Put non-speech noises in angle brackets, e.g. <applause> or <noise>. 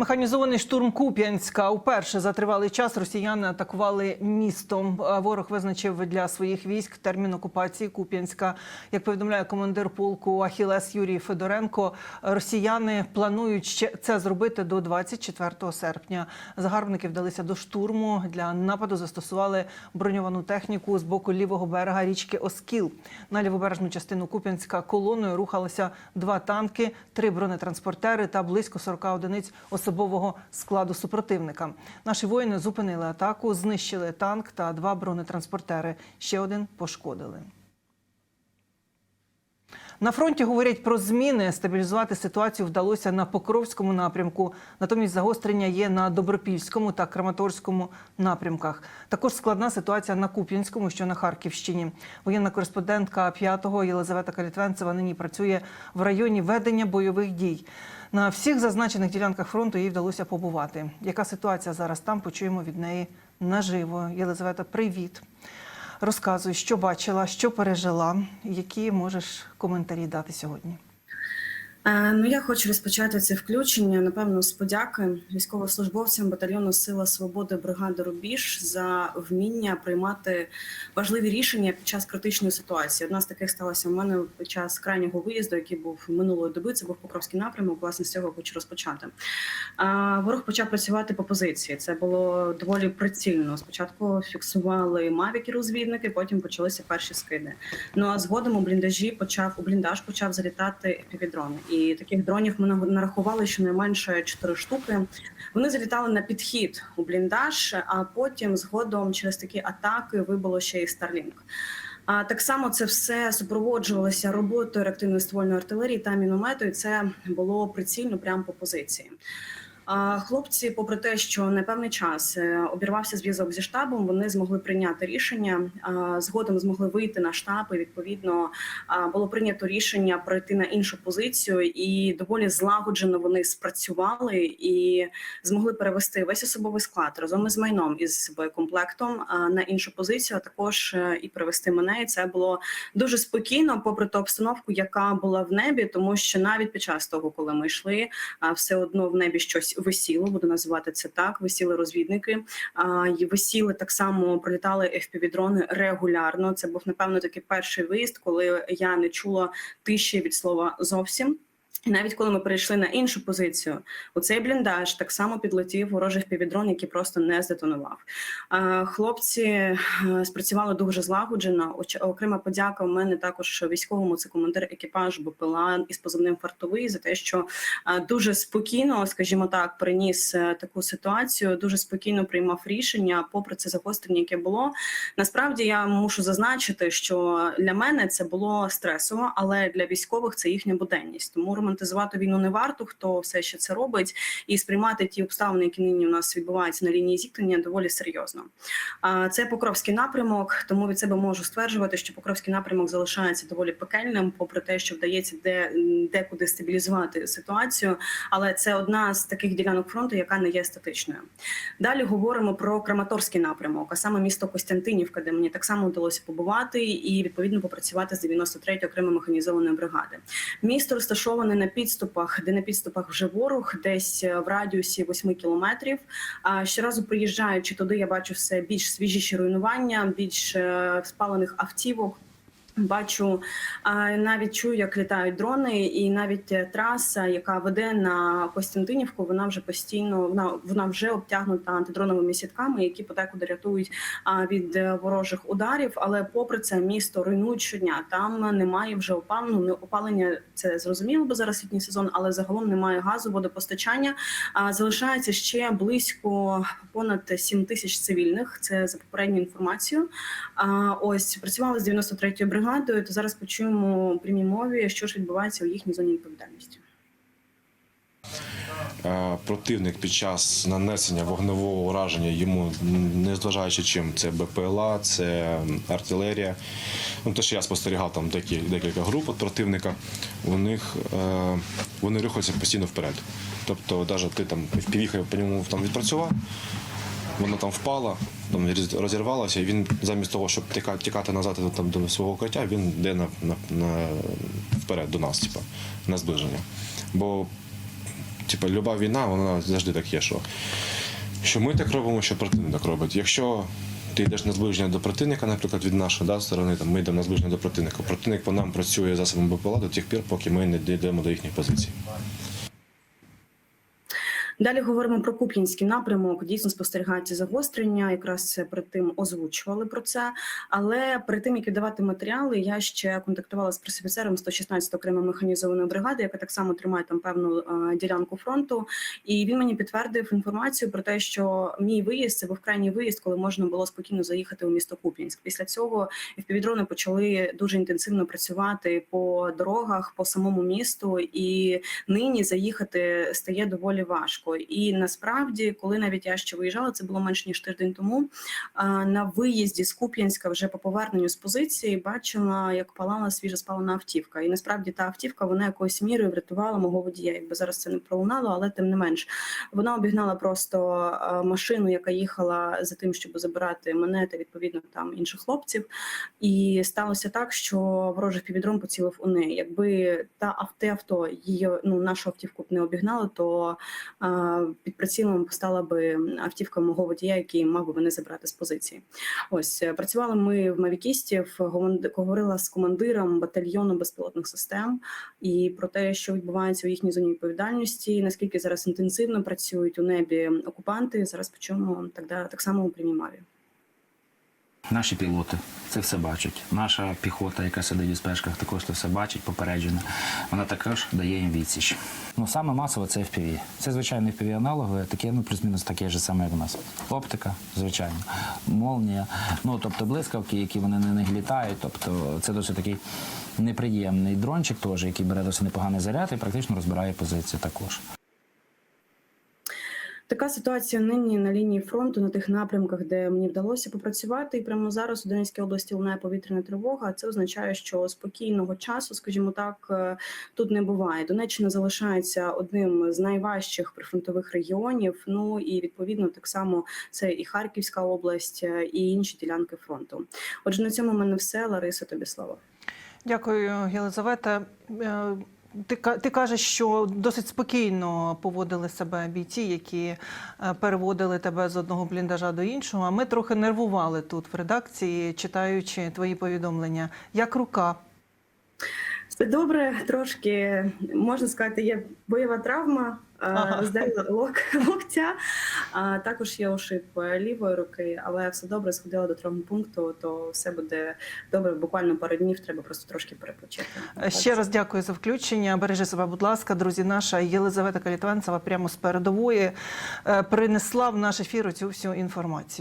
Механізований штурм Куп'янська уперше за тривалий час росіяни атакували містом. Ворог визначив для своїх військ термін окупації Куп'янська. Як повідомляє командир полку Ахілес Юрій Федоренко, росіяни планують ще це зробити до 24 серпня. Загарбники вдалися до штурму. Для нападу застосували броньовану техніку з боку лівого берега річки Оскіл. На лівобережну частину Куп'янська колоною рухалися два танки, три бронетранспортери та близько 40 одиниць особового складу супротивника. Наші воїни зупинили атаку, знищили танк та два бронетранспортери. Ще один пошкодили. На фронті говорять про зміни. Стабілізувати ситуацію вдалося на Покровському напрямку. Натомість загострення є на Добропільському та Краматорському напрямках. Також складна ситуація на Куп'янському, що на Харківщині. Воєнна кореспондентка п'ятого Єлизавета Калітвенцева нині працює в районі ведення бойових дій. На всіх зазначених ділянках фронту їй вдалося побувати. Яка ситуація зараз там? Почуємо від неї наживо. Єлизавета, привіт. Розказуй, що бачила, що пережила, які можеш коментарі дати сьогодні. Е, Ну, я хочу розпочати це включення, напевно, з подяки військовослужбовцям батальйону Сила свободи бригади Рубіж за вміння приймати важливі рішення під час критичної ситуації. Одна з таких сталася у мене під час крайнього виїзду, який був минулої доби. Це був Покровський напрямок. Власне, з цього хочу розпочати. Ворог почав працювати по позиції. Це було доволі прицільно. Спочатку фіксували мавіки розвідники, потім почалися перші скиди. Ну а згодом у бліндажі почав у бліндаж почав залітати півдрони. І таких дронів ми нарахували щонайменше 4 штуки. Вони залітали на підхід у бліндаж, а потім згодом через такі атаки вибило ще і Starlink. А так само це все супроводжувалося роботою реактивної ствольної артилерії та міномету, і це було прицільно прямо по позиції. Хлопці, попри те, що на певний час е, обірвався зв'язок зі штабом, вони змогли прийняти рішення. Згодом змогли вийти на штаб. і Відповідно було прийнято рішення пройти на іншу позицію, і доволі злагоджено вони спрацювали і змогли перевести весь особовий склад разом із майном із боєкомплектом а, на іншу позицію. А також е, і перевести мене. І це було дуже спокійно, попри ту обстановку, яка була в небі, тому що навіть під час того, коли ми йшли, все одно в небі щось висіло, буду називати це так. Висіли розвідники, а, і висіли так само, прилітали FPV-дрони регулярно. Це був напевно такий перший виїзд, коли я не чула тиші від слова зовсім. І навіть коли ми перейшли на іншу позицію, у цей бліндаж так само підлетів ворожий півдрон, який просто не здетонував. Хлопці е, спрацювали дуже злагоджено. Окрема подяка у мене також військовому це командир екіпажу БПЛА із позивним фартовий за те, що дуже спокійно, скажімо так, приніс е, таку ситуацію. Дуже спокійно приймав рішення, попри це загострення, яке було. Насправді я мушу зазначити, що для мене це було стресово, але для військових це їхня буденність. Тому романтизувати війну не варто, хто все ще це робить, і сприймати ті обставини, які нині у нас відбуваються на лінії зіткнення, доволі серйозно. А це Покровський напрямок, тому від себе можу стверджувати, що Покровський напрямок залишається доволі пекельним, попри те, що вдається де декуди стабілізувати ситуацію. Але це одна з таких ділянок фронту, яка не є статичною. Далі говоримо про Краматорський напрямок, а саме місто Костянтинівка, де мені так само вдалося побувати і відповідно попрацювати з 93-ї окремої механізованої бригади. Місто розташоване на підступах, де на підступах вже ворог, десь е, в радіусі 8 кілометрів. А щоразу приїжджаючи туди, я бачу все більш свіжіші руйнування, більш е, спалених автівок. Бачу, навіть чую, як літають дрони, і навіть е, траса, яка веде на Костянтинівку, вона вже постійно вона вона вже обтягнута антидроновими сітками, які подекуди рятують від е, ворожих ударів. Але попри це місто руйнують щодня. Там немає вже опалення. Ну, опалення це зрозуміло, бо зараз літній сезон, але загалом немає газу, водопостачання. Залишається ще близько понад 7 тисяч цивільних. Це за попередньою інформацією. А ось працювали з 93-ю бригадою. То зараз почуємо прямій мові, що ж відбувається у їхній зоні відповідальності. Е, Противник під час нанесення вогневого ураження йому, не зважаючи чим, це БПЛА, це артилерія. Ну, те, що я спостерігав там декілька, декілька груп від противника, у них е, вони рухаються постійно вперед. Тобто, навіть ти там впівіхав по ньому там відпрацював, вона там впала, там розірвалася, і він замість того, щоб тікати назад там, до свого укриття, він йде на, на, на, вперед до нас, типу, на зближення. Бо типу, люба війна, вона завжди так є, що, що ми так робимо, що противник так робить. Якщо ти йдеш на зближення до противника, наприклад, від нашої да, сторони, там, ми йдемо на зближення до противника. Противник по нам працює засобами БПЛА до тих пір, поки ми не дійдемо до їхніх позицій. Далі говоримо про Куп'янський напрямок. Дійсно спостерігається загострення. Якраз перед тим озвучували про це. Але перед тим як віддавати матеріали, я ще контактувала з пресофіцером 116 окремої механізованої бригади, яка так само тримає там певну е, ділянку фронту. І він мені підтвердив інформацію про те, що мій виїзд це був крайній виїзд, коли можна було спокійно заїхати у місто Куп'янськ. Після цього впівдрони почали дуже інтенсивно працювати по дорогах, по самому місту, і нині заїхати стає доволі важко. І насправді, коли навіть я ще виїжджала, це було менш ніж тиждень тому. На виїзді з Куп'янська вже по поверненню з позиції бачила, як палала свіжа спалена автівка. І насправді та автівка вона якоюсь мірою врятувала мого водія. Якби зараз це не пролунало, але тим не менш вона обігнала просто машину, яка їхала за тим, щоб забирати мене та відповідно там інших хлопців. І сталося так, що ворожий півдрон поцілив у неї. Якби та авто авто її ну нашу автівку б не обігнало, то під прицілом постала би автівка мого водія, який мав би мене забрати з позиції. Ось е, працювали ми в мавікістів, говорила з командиром батальйону безпілотних систем і про те, що відбувається у їхній зоні відповідальності, наскільки зараз інтенсивно працюють у небі окупанти. Зараз почуємо так, так само у Примімаві. Наші пілоти це все бачать. Наша піхота, яка сидить у спешках, також це все бачить, попереджена. Вона також дає їм відсіч. Ну саме масово це FPV. Це звичайно FPV аналоги, таке, ну плюс-мінус таке ж саме, як у нас. Оптика, звичайно, молнія. Ну тобто блискавки, які вони на них літають. Тобто це досить такий неприємний дрончик, теж, який бере досить непоганий заряд і практично розбирає позиції також. Така ситуація нині на лінії фронту на тих напрямках, де мені вдалося попрацювати. І прямо зараз у Донецькій області лунає повітряна тривога. Це означає, що спокійного часу, скажімо так, е, тут не буває. Донеччина залишається одним з найважчих прифронтових регіонів. Ну і відповідно так само це і Харківська область, е, і інші ділянки фронту. Отже, на цьому в мене все. Лариса, тобі слово. Дякую, Єлизавета. Ти, ти кажеш, що досить спокійно поводили себе бійці, які е, переводили тебе з одного бліндажа до іншого. А ми трохи нервували тут в редакції, читаючи твої повідомлення. Як рука? Все добре, трошки можна сказати, є бойова травма. Ага. Здала <laughs> лок, локтя, а також є ушиб лівої руки, але все добре, сходила до травмпункту, то все буде добре. Буквально пару днів треба просто трошки перепочити. Ще Ще раз дякую за включення. Бережи себе, будь ласка, друзі. Наша Єлизавета Калітванцева прямо з передової е, принесла в наш ефір цю всю інформацію.